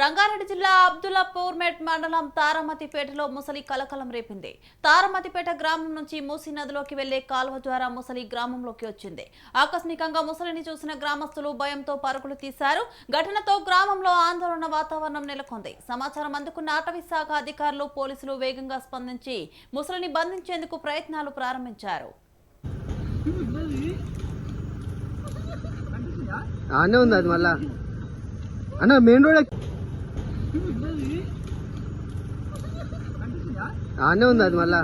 రంగారెడ్డి జిల్లా అబ్దుల్లాపూర్మెట్ మండలం తారమతిపేటలో ముసలి కలకలం రేపింది. తారమతిపేట గ్రామం నుంచి మూసీ నదిలోకి వెళ్ళే కాలువ ద్వారా ముసలి గ్రామంలోకి వచ్చింది. ఆకస్మికంగా ముసలిని చూసిన గ్రామస్తులు భయంతో పరుగులు తీశారు. ఘటనతో గ్రామంలో ఆందోళన వాతావరణం నెలకొంది. సమాచారం అందుకున్న అటవీ శాఖ అధికారులు పోలీసులు వేగంగా స్పందించి ముసలిని బంధించేందుకు ప్రయత్నాలు ప్రారంభించారు. ఉంది అది మళ్ళా. అన్న మెయిన్ రోడ్ ఆనే ఉంది అది మళ్ళా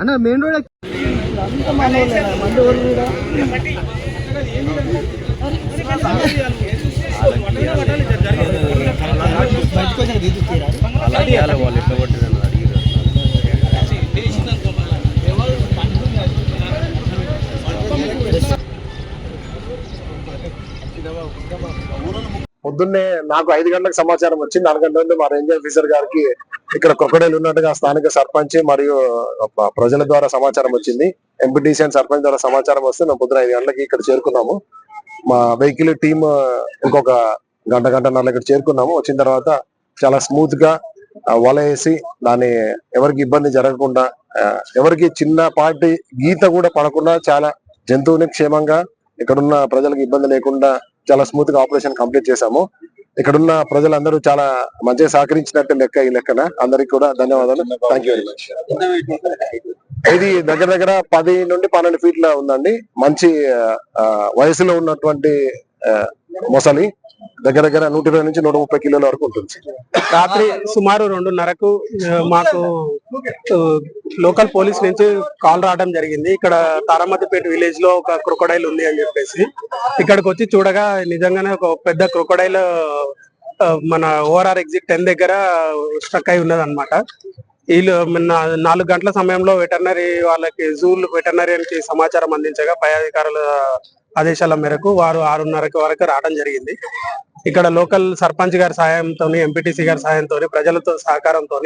అన్న మెయిన్ రోడ్ పొద్దున్నే నాకు ఐదు గంటలకు సమాచారం వచ్చింది. నాలుగు గంటల నుండి మా రేంజ్ ఆఫీసర్ గారికి ఇక్కడ క్రొకడైల్ ఉన్నట్టుగా స్థానిక సర్పంచ్ మరియు ప్రజల ద్వారా సమాచారం వచ్చింది. ఎంపీటీసీ అండ్ సర్పంచ్ ద్వారా సమాచారం వస్తే మేము పొద్దున ఐదు గంటలకి ఇక్కడ చేరుకున్నాము. మా వెహికల్ టీమ్ ఇంకొక గంట గంటన్నర ఇక్కడ చేరుకున్నాము. వచ్చిన తర్వాత చాలా స్మూత్గా వల వేసి దాన్ని ఎవరికి ఇబ్బంది జరగకుండా ఎవరికి చిన్నపాటి గీత కూడా పడకుండా చాలా జంతువుని క్షేమంగా ఇక్కడున్న ప్రజలకు ఇబ్బంది లేకుండా చాలా స్మూత్గా ఆపరేషన్ కంప్లీట్ చేశాము. ఇక్కడున్న ప్రజలందరూ చాలా మంచిగా సహకరించినట్టు లెక్క ఈ లెక్కన. అందరికి కూడా ధన్యవాదాలు. థ్యాంక్ యూ వెరీ మచ్ ఇది దగ్గర దగ్గర పది నుండి పన్నెండు ఫీట్ల ఉందండి. మంచి ఆ, వయసులో ఉన్నటువంటి మొసలి. దగ్గర దగ్గర నూట ఇరవై నుంచి నూట ముప్పై కిలోల వరకు ఉంటుంది రాత్రి సుమారు రెండున్నరకు మాకు లోకల్ పోలీస్ నుంచి కాల్ రావడం జరిగింది. ఇక్కడ తారామతిపేట విలేజ్లో ఒక క్రొకడైల్ ఉంది అని చెప్పేసి. ఇక్కడికి వచ్చి చూడగా నిజంగానే ఒక పెద్ద క్రొకడైల్ మన ఓఆర్ఆర్ ఎగ్జిట్ టెన్ దగ్గర స్ట్రక్ అయి ఉన్నది అనమాట వీళ్ళు నాలుగు గంటల సమయంలో వెటర్నరీ వాళ్ళకి జూలు వెటర్నరీకి సమాచారం అందించగా పై అధికారుల ఆదేశాల మేరకు వారు ఆరున్నరకు వరకు రావడం జరిగింది. ఇక్కడ లోకల్ సర్పంచ్ గారి సహాయంతో ఎంపీటీసీ గారి సహాయంతో ప్రజలతో సహకారంతో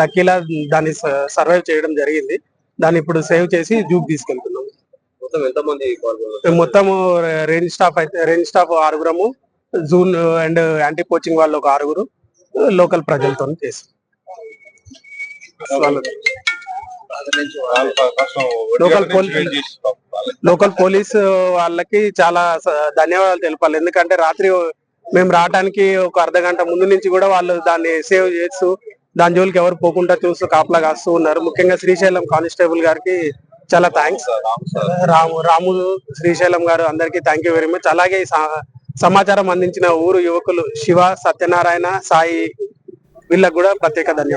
లక్కీలా దాన్ని సర్వైవ్ చేయడం జరిగింది. దాన్ని ఇప్పుడు సేవ్ చేసి జూక్ తీసుకెళ్తున్నాం మొత్తం రేంజ్ స్టాఫ్ అయితే రేంజ్ స్టాఫ్ ఆరుగురము జూన్ అండ్ యాంటీ పోచింగ్ వాళ్ళు ఒక ఆరుగురు లోకల్ ప్రజలతో చేసి. లోకల్ పోలీస్ లోకల్ పోలీస్ వాళ్ళకి చాలా ధన్యవాదాలు తెలపాలి. ఎందుకంటే రాత్రి మేము రావడానికి ఒక అర్ధ గంట ముందు నుంచి కూడా వాళ్ళు దాన్ని సేవ్ చేస్తూ దాని జోలికి ఎవరు పోకుండా చూస్తూ కాపలా కాస్తూ ఉన్నారు. ముఖ్యంగా శ్రీశైలం కానిస్టేబుల్ గారికి చాలా థ్యాంక్స్ రాము రాము శ్రీశైలం గారు అందరికీ థ్యాంక్ యూ వెరీ మచ్ అలాగే స- సమాచారం అందించిన ఊరు యువకులు శివ సత్యనారాయణ సాయి వీళ్ళకు కూడా ప్రత్యేక ధన్యవాదాలు.